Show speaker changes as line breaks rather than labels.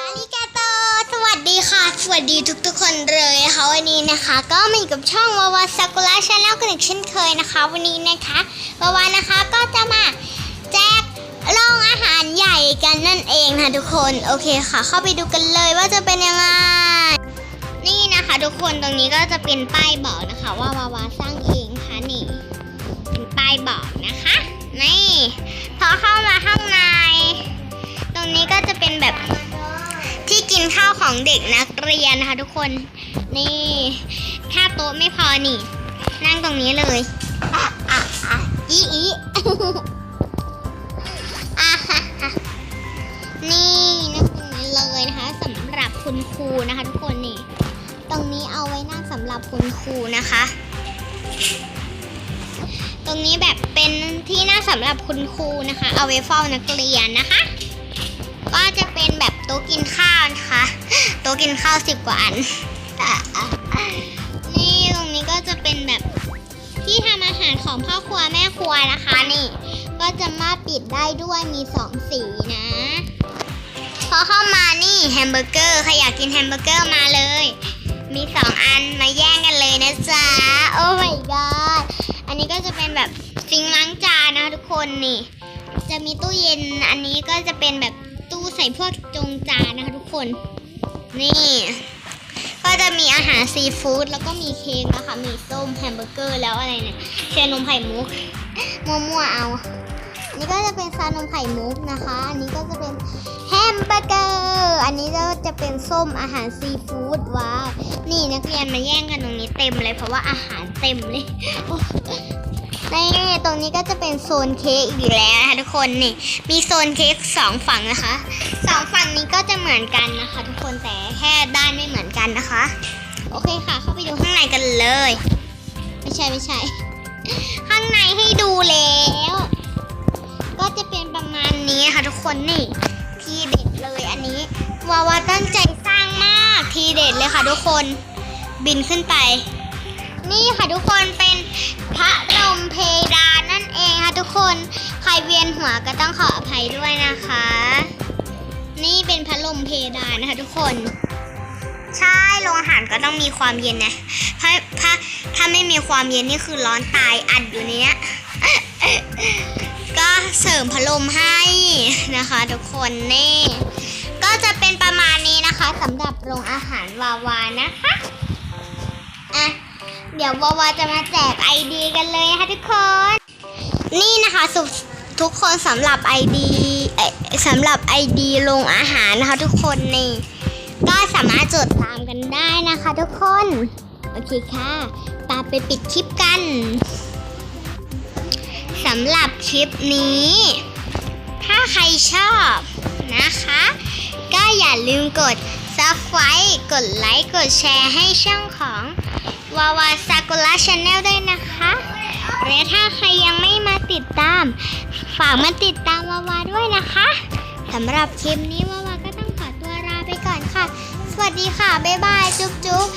อาริกาโต สวัสดีค่ะ สวัสดีทุกๆคนเลยนะคะวันนี้นะคะ ก็มาอยู่กับช่องวาวาซากุระชาแนลกันอีกเช่นเคยนะคะ วันนี้นะคะวาวานะคะก็จะมาแจกโรงอาหารใหญ่กันนั่นเองนะทุกคนโอเคค่ะ เข้าไปดูกันเลยว่าจะเป็นยังไงนี่นะคะ ทุกคนตรงนี้ก็จะเป็นป้ายบอกนะคะ ว่าวาวาสร้างเองค่ะนี่เป็นป้ายบอกนะคะนี่พอเข้ามาข้างในตรงนี้ก็จะเป็นแบบ ข้าวของเด็กนักเรียนนะคะทุกคน นี่ ถ้าโต๊ะไม่พอนี่ นั่งตรงนี้เลยอะอะอีอีนี่นั่งตรงนี้เลยนะคะสำหรับคุณครูนะคะทุกคนนี่ ตรงนี้เอาไว้นั่งสำหรับคุณครูนะคะ ตรงนี้แบบเป็นที่นั่งสำหรับคุณครูนะคะ เอาไว้เฝ้านักเรียนนะคะ ก็จะเป็นแบบโต๊ะกินข้าว กินข้าวสิบกว่าอัน นี่ตรงนี้ก็จะเป็นแบบที่ทำอาหารของพ่อครัวแม่ครัวนะคะนี่ ก็จะมาปิดได้ด้วยมีสองสีนะ พอเข้ามานี่แฮมเบอร์เกอร์ใครอยากกินแฮมเบอร์เกอร์มาเลย มีสองอันมาแย่งกันเลยนะจ๊ะ โอ้ my god อันนี้ก็จะเป็นแบบซิงล้างจานนะคะทุกคนนี่ จะมีตู้เย็นอันนี้ก็จะเป็นแบบตู้ใส่พวกจงจานนะคะทุกคน นี่ ก็จะมีอาหารซีฟู้ดแล้วก็มีเค้กนะคะ มีส้มแฮมเบอร์เกอร์แล้วอะไรเนี่ยเชนมไข่มุกมั่วๆเอานี่ก็จะเป็นซานมไข่มุกนะคะ อันนี้ก็จะเป็นแฮมเบอร์เกอร์ อันนี้ก็จะเป็นส้มอาหารซีฟู้ดว้าว นี่นักเรียนมาแย่งกันตรงนี้เต็มเลยเพราะว่าอาหารเต็มเลย นี่ตรงนี้ก็จะเป็นโซนเค้กอีกแล้วนะคะทุกคนนี่มีโซนเค้กสองฝั่งนะคะสองฝั่งนี้ก็จะเหมือนกันนะคะ ทุกคนแต่แค่ด้านไม่เหมือนกันนะคะ โอเคค่ะ เข้าไปดูข้างในกันเลย ไม่ใช่ไม่ใช่ ข้างในให้ดูแล้ว ก็จะเป็นประมาณนี้ค่ะทุกคนนี่ทีเด็ดเลยอันนี้วาวาตั้งใจสร้างมากทีเด็ดเลยค่ะทุกคน บินขึ้นไป นี่ค่ะทุกคนเป็นพระลมเพดานนั่นเองค่ะทุกคนใครเวียนหัวก็ต้องขออภัยด้วยนะคะ นี่เป็นพัดลมเพดานนะคะทุกคน ใช่โรงอาหารก็ต้องมีความเย็นนะถ้าถ้าถ้าไม่มีความเย็นนี่คือร้อนตายอัดอยู่เนี้ยก็เสริมพัดลมให้นะคะ ทุกคนนี่ก็จะเป็นประมาณนี้นะคะสำหรับโรงอาหารวาวานะคะ เดี๋ยววาวาจะมาแจกไอดีกันเลยนะคะทุกคน นี่นะคะสุทุกคนสำหรับไอดีสำหรับไอดีโรงอาหารนะคะทุกคนนี่ก็สามารถจดตามกันได้นะคะทุกคน โอเคค่ะตาไปปิดคลิปกันสำหรับคลิปนี้ ถ้าใครชอบนะคะ ก็อย่าลืมกด subscribe กดไลค์ กดแชร์ให้ช่องของ วาวาซากุระชาแนลด้วยนะคะและถ้าใครยังไม่มาติดตาม ฝากมาติดตามวาวาด้วยนะคะสำหรับคลิปนี้วาวาก็ต้องขอตัวลาไปก่อนค่ะ สวัสดีค่ะ บ๊ายบาย จุ๊บจุ๊บ